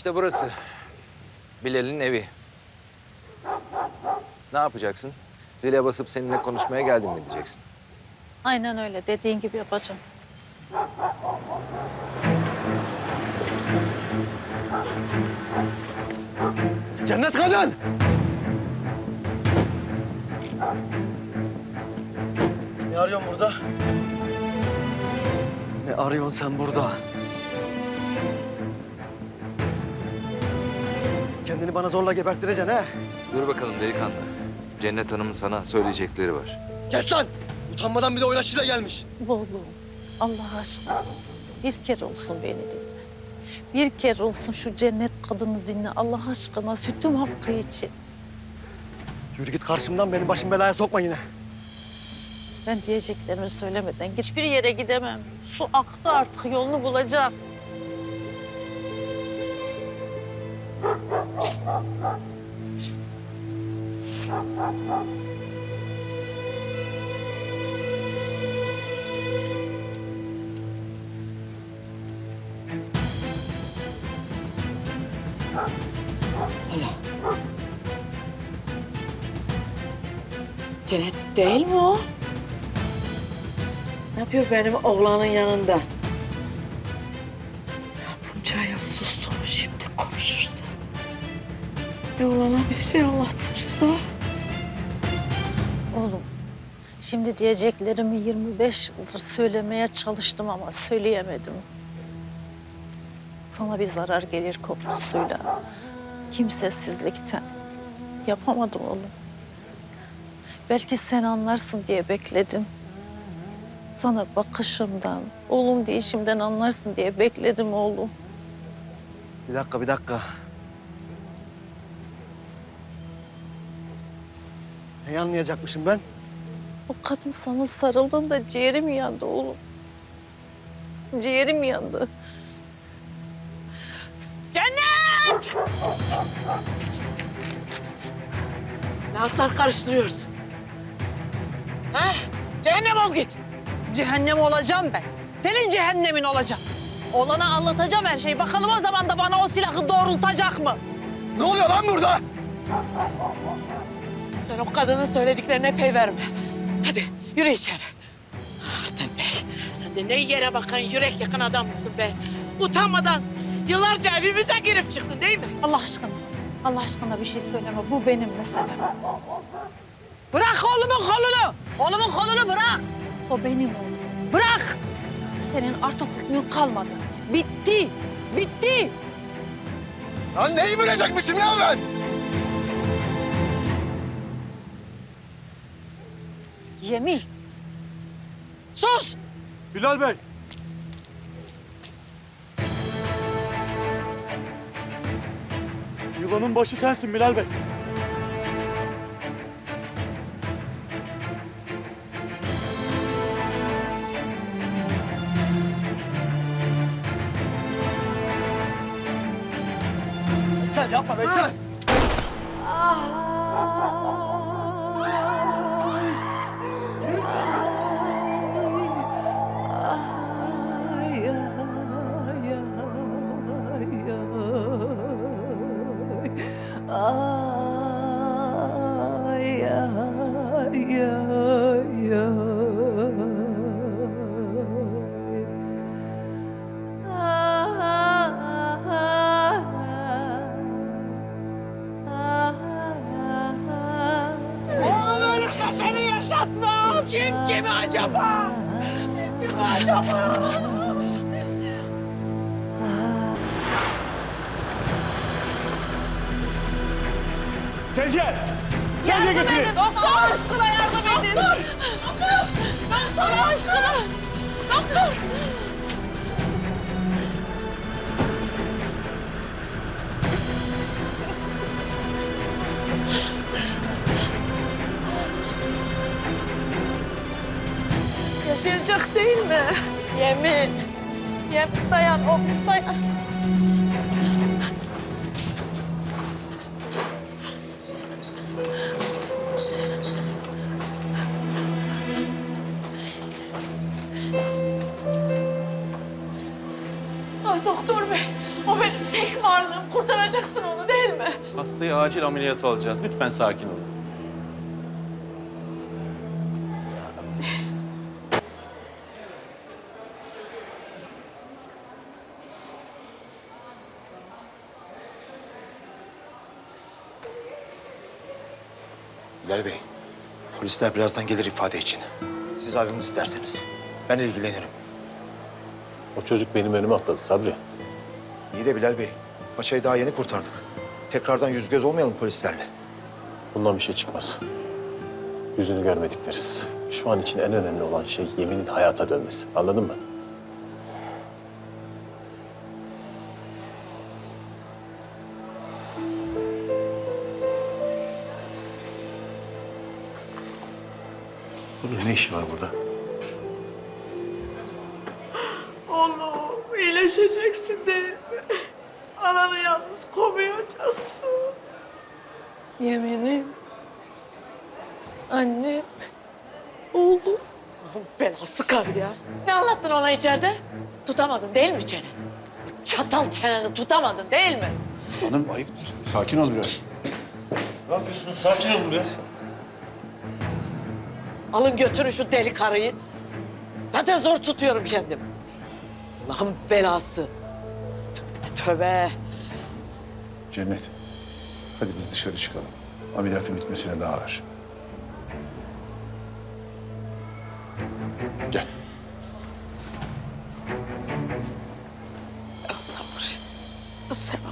İşte burası. Bilal'in evi. Ne yapacaksın? Zile basıp seninle konuşmaya geldim mi diyeceksin? Aynen öyle dediğin gibi yapacağım. Cennet kadın! Ne arıyorsun burada? Ne arıyorsun sen burada? Kendini bana zorla geberttireceksin he? Dur bakalım delikanlı. Cennet Hanım'ın sana söyleyecekleri var. Kes lan! Utanmadan bir de oynaşıyla gelmiş. Oğlum Allah aşkına bir kere olsun beni dinle. Bir kere olsun şu cennet kadını dinle Allah aşkına sütüm hakkı için. Yürü git karşımdan beni başım belaya sokma yine. Ben diyeceklerimi söylemeden hiçbir yere gidemem. Su aktı artık yolunu bulacak. Cennet değil mi o? Ne yapıyor benim oğlanın yanında? Ya bunca yıl sustum şimdi konuşursa. Ya oğlana bir şey anlatırsa. Oğlum şimdi diyeceklerimi 25 yıldır söylemeye çalıştım ama söyleyemedim. Sana bir zarar gelir korkusuyla, kimsesizlikten. Yapamadım oğlum. Belki sen anlarsın diye bekledim. Sana bakışımdan, oğlum deyişimden anlarsın diye bekledim oğlum. Bir dakika, bir dakika. Neyi anlayacakmışım ben? O kadın sana sarıldığında ciğerim yandı oğlum. Ciğerim yandı. Ne atlar karıştırıyorsun? Ha? Cehennem ol git. Cehennem olacağım ben. Senin cehennemin olacağım. Olana anlatacağım her şeyi. Bakalım o zaman da bana o silahı doğrultacak mı? Ne oluyor lan burada? Sen o kadının söylediklerine pay verme. Hadi yürü içeri. Artem Bey, sen de ne yere bakan yürek yakan adamsın be. Utanmadan yıllarca evimize girip çıktın değil mi? Allah aşkına, Allah aşkına bir şey söyleme. Bu benim meselem. Bırak oğlumun kolunu. Oğlumun kolunu bırak. O benim oğlum. Bırak. Senin artık hükmün kalmadı. Bitti. Bitti. Lan neyi bilecekmişim ya ben? Yemin. Sus! Bilal Bey. Yılanın başı sensin Bilal Bey. Veysel yapma Veysel. Oğlum seni yaşatmam. Kim kimi acaba? Kim kimi acaba? Sece! Yardım edin. Allah aşkına yardım edin. Allah aşkına. Doktor. Yaşayacak değil mi? Yemin. Yemin dayan oğlum dayan. Ay doktor bey, o benim tek varlığım. Kurtaracaksın onu değil mi? Hastayı acil ameliyata alacağız. Lütfen sakin olun. Bilal Bey, polisler birazdan gelir ifade için. Siz ayrılın isterseniz. Ben ilgilenirim. O çocuk benim önüme atladı Sabri. İyi de Bilal Bey, paçayı daha yeni kurtardık. Tekrardan yüz göz olmayalım polislerle. Bundan bir şey çıkmaz. Yüzünü görmedik deriz. Şu an için en önemli olan şey yeminin hayata dönmesi. Anladın mı? Bunun ne işi var burada? Oğlum iyileşeceksin değil mi? Ananı yalnız komayacaksın. Yeminim. Anne. Oldu. Oğlum belası karı ya. Ne anlattın ona içeride? Tutamadın değil mi çeneni? Bu Çatal çeneni tutamadın değil mi? Hanım ayıptır. Sakin ol biraz. Ne yapıyorsunuz? Sakin olun biraz. Alın götürün şu deli karıyı. Zaten zor tutuyorum kendim. Allah'ın belası. Tövbe tövbe. Cennet, hadi biz dışarı çıkalım. Ameliyatın bitmesine daha var. Gel. Ya sabır, ya selam.